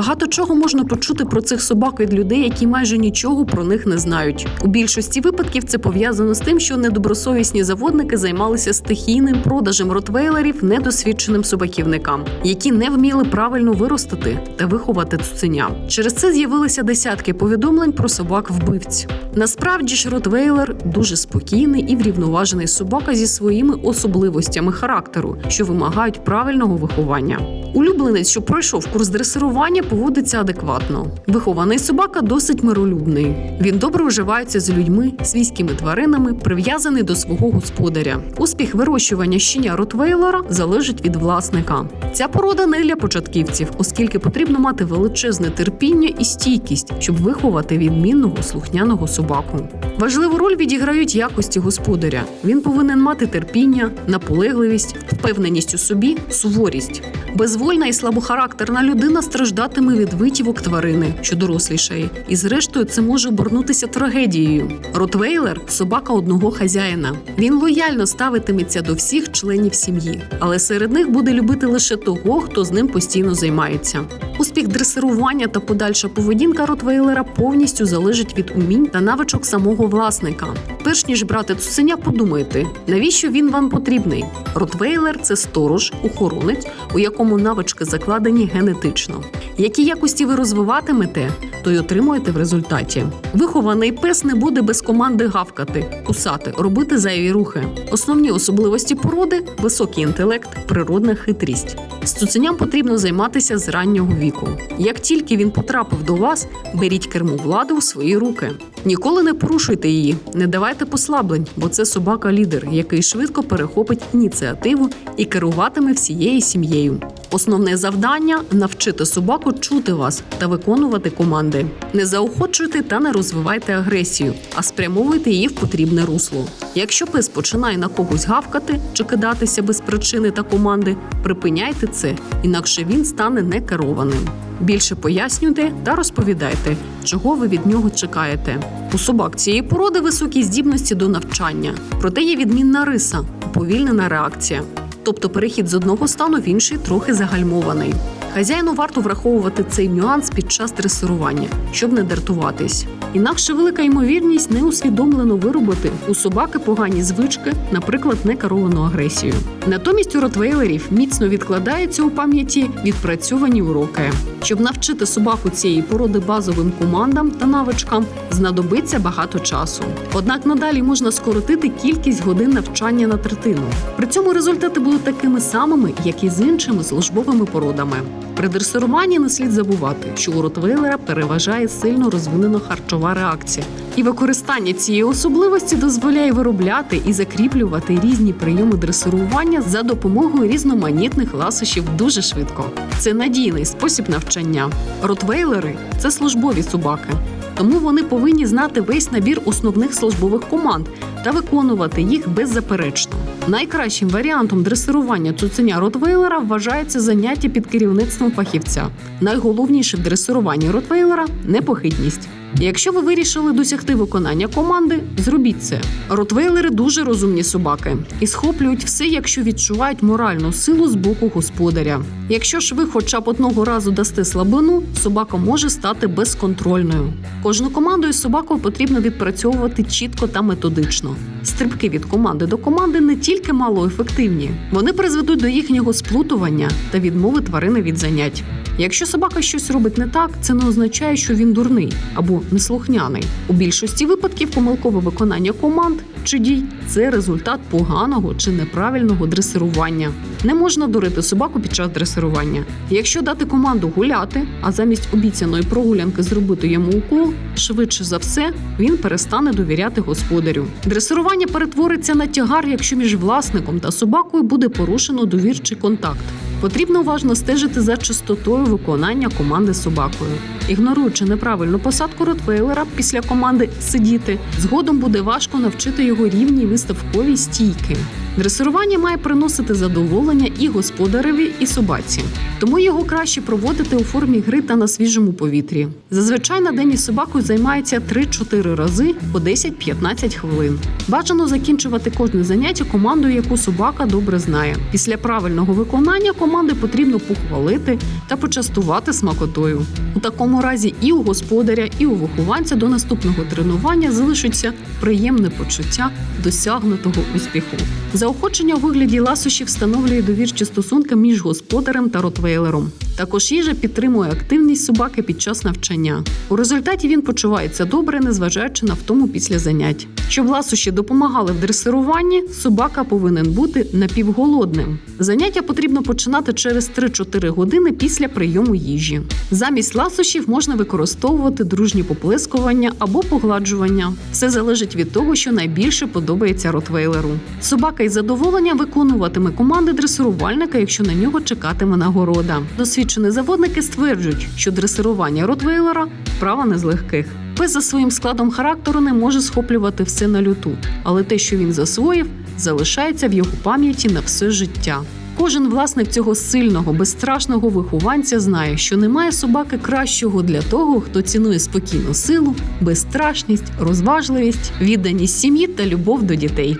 Багато чого можна почути про цих собак від людей, які майже нічого про них не знають. У більшості випадків це пов'язано з тим, що недобросовісні заводники займалися стихійним продажем ротвейлерів недосвідченим собаківникам, які не вміли правильно виростити та виховати цуценя. Через це з'явилися десятки повідомлень про собак вбивць. Насправді ж ротвейлер дуже спокійний і врівноважений собака зі своїми особливостями характеру, що вимагають правильного виховання. Улюбленець, що пройшов курс дресирування, поводиться адекватно. Вихований собака досить миролюбний. Він добре вживається з людьми, свійськими тваринами, прив'язаний до свого господаря. Успіх вирощування щеня ротвейлера залежить від власника. Ця порода не для початківців, оскільки потрібно мати величезне терпіння і стійкість, щоб виховати відмінного слухняного собаку. Важливу роль відіграють якості господаря. Він повинен мати терпіння, наполегливість, впевненість у собі, суворість. Безвольна і слабохарактерна людина страждатиме від витівок тварини, що дорослішає, і зрештою це може обернутися трагедією. Ротвейлер собака одного хазяїна. Він лояльно ставитиметься до всіх членів сім'ї, але серед них буде любити лише того, хто з ним постійно займається. Успіх дресирування та подальша поведінка ротвейлера повністю залежить від умінь та навичок самого власника. Перш ніж брати цуценя, подумайте, навіщо він вам потрібний. Ротвейлер це сторож, охоронець, у якому навички закладені генетично. Які якості ви розвиватимете, то й отримуєте в результаті. Вихований пес не буде без команди гавкати, кусати, робити зайві рухи. Основні особливості породи високий інтелект, природна хитрість. З цуценям потрібно займатися з раннього віку. Як тільки він потрапив до вас, беріть керму влади у свої руки. Ніколи не порушуйте її, не давайте послаблень, бо це собака-лідер, який швидко перехопить ініціативу і керуватиме всією сім'єю. Основне завдання навчити собаку чути вас та виконувати команди. Не заохочуйте та не розвивайте агресію, а спрямовуйте її в потрібне русло. Якщо пес починає на когось гавкати чи кидатися без причини та команди, припиняйте це, інакше він стане некерованим. Більше пояснюйте та розповідайте, чого ви від нього чекаєте. У собак цієї породи високі здібності до навчання, проте є відмінна риса уповільнена реакція. Тобто перехід з одного стану в інший трохи загальмований. Хазяїну варто враховувати цей нюанс під час дресирування, щоб не дратуватись. Інакше велика ймовірність неусвідомлено виробити у собаки погані звички, наприклад, некеровану агресію. Натомість у ротвейлерів міцно відкладаються у пам'яті відпрацьовані уроки. Щоб навчити собаку цієї породи базовим командам та навичкам, знадобиться багато часу. Однак надалі можна скоротити кількість годин навчання на третину. При цьому результати будуть такими самими, як і з іншими службовими породами. При дресируванні не слід забувати, що у ротвейлера переважає сильно розвинена харчова реакція, і використання цієї особливості дозволяє виробляти і закріплювати різні прийоми дресирування за допомогою різноманітних ласощів дуже швидко. Це надійний спосіб навчання. Ротвейлери це службові собаки. Тому вони повинні знати весь набір основних службових команд та виконувати їх беззаперечно. Найкращим варіантом дресирування цуценя ротвейлера вважається заняття під керівництвом фахівця. Найголовніше в дресируванні ротвейлера непохитність. Якщо ви вирішили досягти виконання команди, зробіть це. Ротвейлери дуже розумні собаки і схоплюють все, якщо відчувають моральну силу з боку господаря. Якщо ж ви хоча б одного разу дасте слабину, собака може стати безконтрольною. Кожну команду із собакою потрібно відпрацьовувати чітко та методично. Стрибки від команди до команди не тільки малоефективні, вони призведуть до їхнього сплутування та відмови тварини від занять. Якщо собака щось робить не так, це не означає, що він дурний або неслухняний. У більшості випадків помилкове виконання команд чи дій це результат поганого чи неправильного дресирування. Не можна дурити собаку під час дресирування. Якщо дати команду гуляти, а замість обіцяної прогулянки зробити йому укол, швидше за все він перестане довіряти господарю. Дресирування перетвориться на тягар, якщо між власником та собакою буде порушено довірчий контакт. Потрібно уважно стежити за частотою виконання команди собакою. Ігноруючи неправильну посадку ротвейлера після команди сидіти, згодом буде важко навчити його рівні виставкові стійки. Дресирування має приносити задоволення і господареві, і собаці. Тому його краще проводити у формі гри та на свіжому повітрі. Зазвичай на день із собакою займається 3-4 рази по 10-15 хвилин. Бажано закінчувати кожне заняття командою, яку собака добре знає. Після правильного виконання команди потрібно похвалити та почастувати смакотою. У такому разі і у господаря, і у вихованця до наступного тренування залишиться приємне почуття досягнутого успіху. Заохочення у вигляді ласощів встановлює довірчі стосунки між господарем та ротвейлером. Також їжа підтримує активність собаки під час навчання. У результаті він почувається добре, незважаючи на втому після занять. Щоб ласощі допомагали в дресируванні, собака повинен бути напівголодним. Заняття потрібно починати через 3-4 години після прийому їжі. Замість ласощів можна використовувати дружні поплескування або погладжування. Все залежить від того, що найбільше подобається ротвейлеру. Собака із задоволенням виконуватиме команди дресирувальника, якщо на нього чекатиме нагорода. Досвідчені заводники стверджують, що дресирування ротвейлера справа не з легких. Пес за своїм складом характеру не може схоплювати все на люту, але те, що він засвоїв, залишається в його пам'яті на все життя. Кожен власник цього сильного, безстрашного вихованця знає, що немає собаки кращого для того, хто цінує спокійну силу, безстрашність, розважливість, відданість сім'ї та любов до дітей.